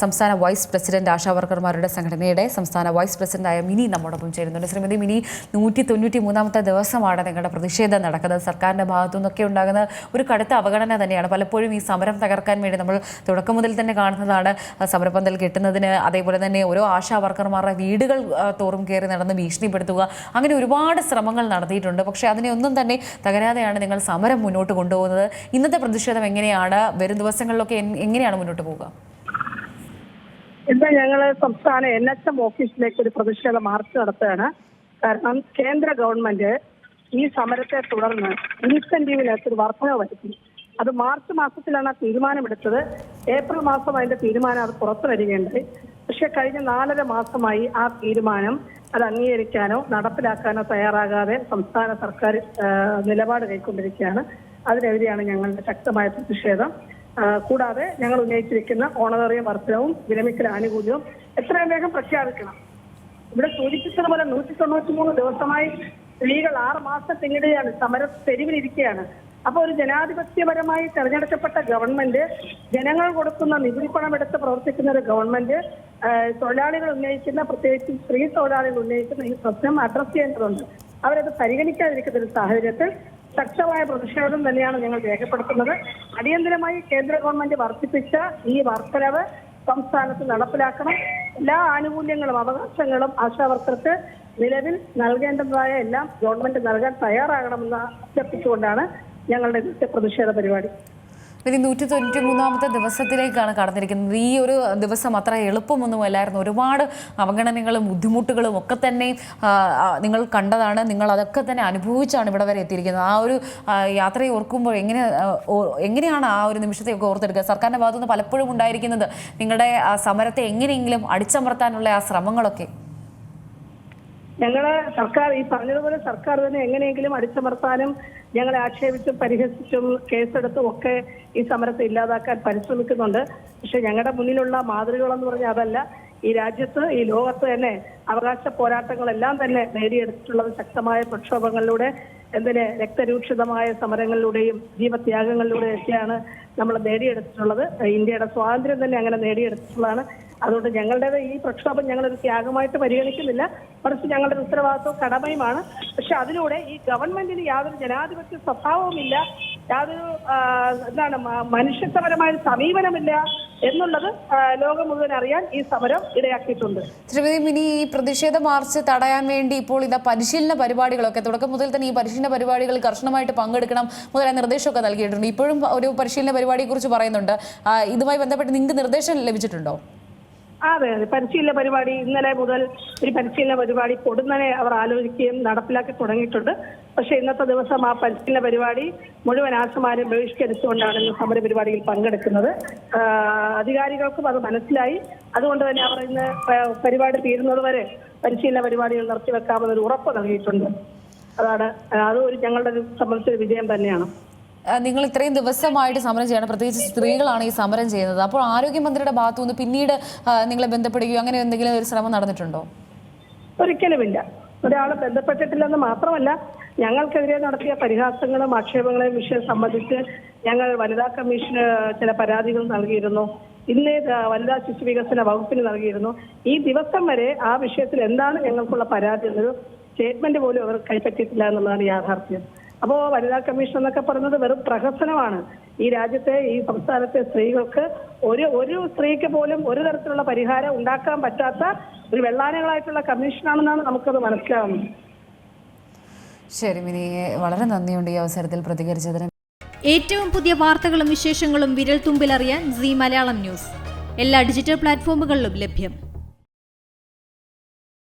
സംസ്ഥാന vice president ASHA വർക്കർമാരുടെ സംഘടനയുടെ സംസ്ഥാന വൈസ് പ്രസിഡന്റായ മിനി നമ്മോടൊപ്പം ചേരുന്നുണ്ട്. ശ്രീമതി മിനി നൂറ്റി തൊണ്ണൂറ്റി മൂന്നാമത്തെ ദിവസമാണ് നിങ്ങളുടെ പ്രതിഷേധം നടക്കുന്നത്. സർക്കാരിന്റെ ഭാഗത്തു നിന്നൊക്കെ ഉണ്ടാകുന്ന ഒരു കടുത്ത അവഗണന തന്നെയാണ്. പലപ്പോഴും ഈ സമരം തകർക്കാൻ വേണ്ടി നമ്മൾ തുടക്കം മുതൽ തന്നെ കാണുന്നതാണ്. സമരപ്പന്തൽ കെട്ടുന്നതിന് അതേപോലെ തന്നെ ഓരോ ആശാ വർക്കർമാരുടെ വീടുകൾ തോറും കയറി നടന്ന് ഭീഷണിപ്പെടുത്തുക. അങ്ങനെ ഒരുപാട് ശ്രമങ്ങൾ നടത്തിയിട്ടുണ്ട്. പക്ഷേ അതിനെ ഒന്നും തന്നെ തകരാതെയാണ് നിങ്ങൾ സമരം മുന്നോട്ട് കൊണ്ടുപോകുന്നത്. ഇന്നത്തെ പ്രതിഷേധം എങ്ങനെയാണ്? വരും ദിവസങ്ങളിലൊക്കെ എങ്ങനെയാണ് മുന്നോട്ട് പോവുക? ഇന്ന് ഞങ്ങൾ സംസ്ഥാന എൻ എച്ച് എം ഓഫീസിലേക്ക് ഒരു പ്രതിഷേധ മാർച്ച് നടത്തുകയാണ്. കാരണം കേന്ദ്ര ഗവൺമെന്റ് ഈ സമരത്തെ തുടർന്ന് ഇൻസെന്റീവിനകത്ത് ഒരു വർധന വരുത്തി. അത് മാർച്ച് മാസത്തിലാണ് ആ തീരുമാനമെടുത്തത്. ഏപ്രിൽ മാസം അതിന്റെ തീരുമാനം അത് പുറത്തു വരികയുണ്ടായി. പക്ഷെ കഴിഞ്ഞ നാലര മാസമായി ആ തീരുമാനം അത് അംഗീകരിക്കാനോ നടപ്പിലാക്കാനോ തയ്യാറാകാതെ സംസ്ഥാന സർക്കാർ നിലപാട് കൈക്കൊണ്ടിരിക്കുകയാണ്. അതിനെതിരെയാണ് ഞങ്ങളുടെ ശക്തമായ പ്രതിഷേധം. കൂടാതെ ഞങ്ങൾ ഉന്നയിച്ചിരിക്കുന്ന ഓണറേറിയ വർധനവും വിരമിക്കൽ ആനുകൂല്യവും എത്രയും വേഗം പ്രഖ്യാപിക്കണം. ഇവിടെ സൂചിപ്പിച്ചതുപോലെ നൂറ്റി തൊണ്ണൂറ്റി മൂന്ന് ദിവസമായി സ്ത്രീകൾ ആറ് മാസം പിന്നിടുകയാണ് സമര തെരുവിലിരിക്കുകയാണ് അപ്പൊ ഒരു ജനാധിപത്യപരമായി തെരഞ്ഞെടുക്കപ്പെട്ട ഗവൺമെന്റ് ജനങ്ങൾ കൊടുക്കുന്ന നികുതി പണം എടുത്ത് പ്രവർത്തിക്കുന്ന ഒരു ഗവൺമെന്റ് തൊഴിലാളികൾ ഉന്നയിക്കുന്ന പ്രത്യേകിച്ച് സ്ത്രീ തൊഴിലാളികൾ ഉന്നയിക്കുന്ന ഈ പ്രശ്നം അഡ്രസ് ചെയ്യേണ്ടതുണ്ട്. അവരത് പരിഗണിക്കാതിരിക്കുന്ന ഒരു സാഹചര്യത്തിൽ ശക്തമായ പ്രതിഷേധം തന്നെയാണ് ഞങ്ങൾ രേഖപ്പെടുത്തുന്നത്. അടിയന്തരമായി കേന്ദ്ര ഗവൺമെന്റ് വർദ്ധിപ്പിച്ച ഈ വർധനവ് സംസ്ഥാനത്ത് നടപ്പിലാക്കണം. എല്ലാ ആനുകൂല്യങ്ങളും അവകാശങ്ങളും ആശാവർക്കർക്ക് നിലവിൽ നൽകേണ്ടതായ എല്ലാം ഗവൺമെന്റ് നൽകാൻ തയ്യാറാകണമെന്ന് അഭ്യർത്ഥിച്ചുകൊണ്ടാണ് ഞങ്ങളുടെ ഇന്നത്തെ പ്രതിഷേധ പരിപാടി. ഇനി നൂറ്റി തൊണ്ണൂറ്റി മൂന്നാമത്തെ ദിവസത്തിലേക്കാണ് കടന്നിരിക്കുന്നത്. ഈ ഒരു ദിവസം അത്ര എളുപ്പമൊന്നുമല്ലായിരുന്നു. ഒരുപാട് അവഗണനകളും ബുദ്ധിമുട്ടുകളും ഒക്കെ തന്നെ നിങ്ങൾ കണ്ടതാണ്. നിങ്ങൾ അതൊക്കെ തന്നെ അനുഭവിച്ചാണ് ഇവിടെ വരെ എത്തിയിരിക്കുന്നത്. ആ ഒരു യാത്രയെ ഓർക്കുമ്പോൾ എങ്ങനെ എങ്ങനെയാണ് ആ ഒരു നിമിഷത്തെയൊക്കെ ഓർത്തെടുക്കുക? സർക്കാരിന്റെ ഭാഗത്തുനിന്ന് പലപ്പോഴും ഉണ്ടായിരിക്കുന്നത് നിങ്ങളുടെ സമരത്തെ എങ്ങനെയെങ്കിലും അടിച്ചമർത്താനുള്ള ആ ശ്രമങ്ങളൊക്കെ. ഞങ്ങൾ സർക്കാർ ഈ പറഞ്ഞതുപോലെ സർക്കാർ തന്നെ എങ്ങനെയെങ്കിലും അടിച്ചമർത്താനും ഞങ്ങളെ ആക്ഷേപിച്ചും പരിഹസിച്ചും കേസെടുത്തും ഒക്കെ ഈ സമരത്തെ ഇല്ലാതാക്കാൻ പരിശ്രമിക്കുന്നുണ്ട്. പക്ഷെ ഞങ്ങളുടെ മുന്നിലുള്ള മാതൃകകളെന്ന് പറഞ്ഞാൽ അതല്ല ഈ രാജ്യത്ത് ഈ ലോകത്ത് തന്നെ അവകാശ പോരാട്ടങ്ങളെല്ലാം തന്നെ നേടിയെടുത്തിട്ടുള്ളത് ശക്തമായ പ്രക്ഷോഭങ്ങളിലൂടെ എന്തിനെ രക്തരൂക്ഷിതമായ സമരങ്ങളിലൂടെയും ജീവത്യാഗങ്ങളിലൂടെയൊക്കെയാണ് നമ്മൾ നേടിയെടുത്തിട്ടുള്ളത്. ഇന്ത്യയുടെ സ്വാതന്ത്ര്യം തന്നെ അങ്ങനെ നേടിയെടുത്തിട്ടുള്ളതാണ്. അതുകൊണ്ട് ഞങ്ങളുടേത് ഈ പ്രക്ഷോഭം ഞങ്ങളൊരു ത്യാഗമായിട്ട് പരിഗണിക്കുന്നില്ല. മറിച്ച് ഞങ്ങളുടെ ഉത്തരവാദിത്വവും കടമയുമാണ്. പക്ഷെ അതിലൂടെ ഈ ഗവൺമെന്റിന് യാതൊരു ജനാധിപത്യ സ്വഭാവവുമില്ല. യാതൊരു എന്താണ് മനുഷ്യത്വപരമായ സമീപനമില്ല എന്നുള്ളത് ലോകം മുഴുവൻ അറിയാൻ ഈ സമരം ഇടയാക്കിയിട്ടുണ്ട്. ശ്രീമതി മിനി ഈ പ്രതിഷേധ മാർച്ച് തടയാൻ വേണ്ടി ഇപ്പോൾ ഇതാ പരിശീലന പരിപാടികളൊക്കെ തുടക്കം മുതൽ തന്നെ ഈ പരിശീലന പരിപാടികൾ കർശനമായിട്ട് പങ്കെടുക്കണം മുതലായ നിർദ്ദേശമൊക്കെ നൽകിയിട്ടുണ്ട്. ഇപ്പോഴും ഒരു പരിശീലന പരിപാടിയെക്കുറിച്ച് പറയുന്നുണ്ട്. ഇതുമായി ബന്ധപ്പെട്ട് നിങ്ങൾക്ക് നിർദ്ദേശം ലഭിച്ചിട്ടുണ്ടോ? അതെ അതെ. പരിശീലന പരിപാടി ഇന്നലെ മുതൽ ഒരു പരിശീലന പരിപാടി പൊടുന്നനെ അവർ ആലോചിക്കുകയും നടപ്പിലാക്കി തുടങ്ങിയിട്ടുണ്ട്. പക്ഷേ ഇന്നത്തെ ദിവസം ആ പരിശീലന പരിപാടി മുഴുവൻ ആശമാരും ബഹിഷ്കരിച്ചുകൊണ്ടാണ് ഇന്ന് സമര പരിപാടിയിൽ പങ്കെടുക്കുന്നത്. അധികാരികൾക്കും അത് മനസ്സിലായി. അതുകൊണ്ട് തന്നെ അവർ ഇന്ന് പരിപാടി തീരുന്നത് വരെ പരിശീലന പരിപാടികൾ നിർത്തിവെക്കാമെന്നൊരു ഉറപ്പ് നൽകിയിട്ടുണ്ട്. അതാണ് അത് ഒരു ഞങ്ങളുടെ സംബന്ധിച്ചൊരു വിജയം തന്നെയാണ്. നിങ്ങൾ ഇത്രയും ദിവസമായിട്ട് സമരം ചെയ്യണം. പ്രത്യേകിച്ച് സ്ത്രീകളാണ് ഈ സമരം ചെയ്യുന്നത്. അപ്പോൾ ആരോഗ്യമന്ത്രിയുടെ ഭാഗത്തു നിന്ന് പിന്നീട് നിങ്ങളെ ബന്ധപ്പെടുകയോ അങ്ങനെ എന്തെങ്കിലും ഒരു ശ്രമം നടന്നിട്ടുണ്ടോ? ഒരിക്കലുമില്ല. ഒരാളെ ബന്ധപ്പെട്ടിട്ടില്ലെന്ന് മാത്രമല്ല ഞങ്ങൾക്കെതിരെ നടത്തിയ പരിഹാസങ്ങളും ആക്ഷേപങ്ങളെയും വിഷയം സംബന്ധിച്ച് ഞങ്ങൾ വനിതാ കമ്മീഷന് ചില പരാതികൾ നൽകിയിരുന്നു. ഇന്ന് വനിതാ ശിശു വികസന വകുപ്പിന് നൽകിയിരുന്നു. ഈ ദിവസം വരെ ആ വിഷയത്തിൽ എന്താണ് ഞങ്ങൾക്കുള്ള പരാതി എന്നൊരു സ്റ്റേറ്റ്മെന്റ് പോലും അവർ കൈപ്പറ്റിയിട്ടില്ല എന്നുള്ളതാണ് യാഥാർത്ഥ്യം. അപ്പോ വനിതാ കമ്മീഷൻ എന്നൊക്കെ പറയുന്നത് വെറും പ്രഹസനമാണ്. ഈ രാജ്യത്തെ ഈ സംസ്ഥാനത്തെ സ്ത്രീകൾക്ക് ഒരു ഒരു സ്ത്രീക്ക് പോലും ഒരു തരത്തിലുള്ള പരിഹാരം ഉണ്ടാക്കാൻ പറ്റാത്ത ഒരു വെള്ളാനകളായിട്ടുള്ള കമ്മീഷനാണെന്നാണ് നമുക്കത് മനസ്സിലാവുന്നത്. ശരി മിനി വളരെ നന്ദിയുണ്ട് ഈ അവസരത്തിൽ പ്രതികരിച്ചതിന്. ഏറ്റവും പുതിയ വാർത്തകളും വിശേഷങ്ങളും വിരൽ തുമ്പിലറിയാൻ സി മലയാളം ന്യൂസ്. എല്ലാ ഡിജിറ്റൽ പ്ലാറ്റ്ഫോമുകളിലും ലഭ്യം.